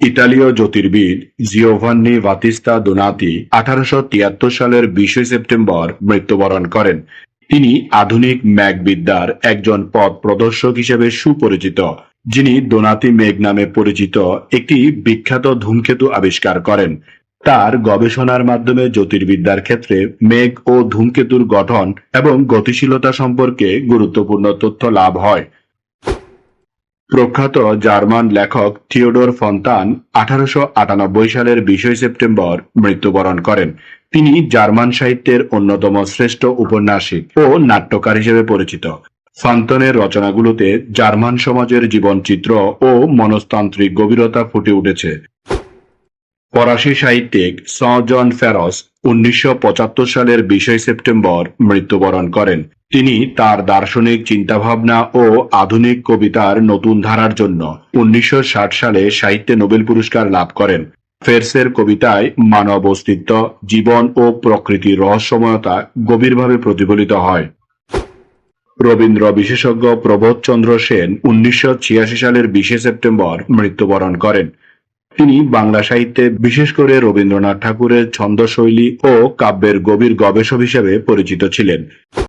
ইতালীয় জ্যোতির্বিদ Giovanni Batista দোনাতি আঠারোশো তিয়াত্তর সালের বিশে সেপ্টেম্বর মৃত্যুবরণ করেন। তিনি আধুনিক ম্যাগবিদ্যার একজন পথ প্রদর্শক হিসেবে সুপরিচিত, যিনি দোনাতি মেঘ নামে পরিচিত একটি বিখ্যাত ধূমকেতু আবিষ্কার করেন। তার গবেষণার মাধ্যমে জ্যোতির্বিদ্যার ক্ষেত্রে মেঘ ও ধূমকেতুর গঠন এবং গতিশীলতা সম্পর্কে গুরুত্বপূর্ণ তথ্য লাভ হয়। প্রখ্যাত জার্মান লেখক থিওডোর ফন্তান আঠারোশো আটানব্বই সালের বিশই সেপ্টেম্বর মৃত্যুবরণ করেন। তিনি জার্মান সাহিত্যের অন্যতম শ্রেষ্ঠ উপন্যাসিক ও নাট্যকার হিসেবে পরিচিত। ফান্তনের রচনাগুলোতে জার্মান সমাজের জীবনচিত্র ও মনস্তান্ত্রিক গভীরতা ফুটে উঠেছে। ফরাসি সাহিত্যিক স জন ফেরস উনিশশো পঁচাত্তর সালের বিশে সেপ্টেম্বর মৃত্যুবরণ করেন। তিনি তার দার্শনিক চিন্তাভাবনা ও আধুনিক কবিতার নতুন ধারার জন্য উনিশশো ষাট সালে সাহিত্যে নোবেল পুরস্কার লাভ করেন। ফেরসের কবিতায় মানব অস্তিত্ব, জীবন ও প্রকৃতির রহস্যময়তা গভীরভাবে প্রতিফলিত হয়। রবীন্দ্র বিশেষজ্ঞ প্রবোধচন্দ্র সেন উনিশশো ছিয়াশি সালের বিশে সেপ্টেম্বর মৃত্যুবরণ করেন। তিনি বাংলা সাহিত্যে বিশেষ করে রবীন্দ্রনাথ ঠাকুরের ছন্দশৈলী ও কাব্যের গভীর গবেষক হিসেবে পরিচিত ছিলেন।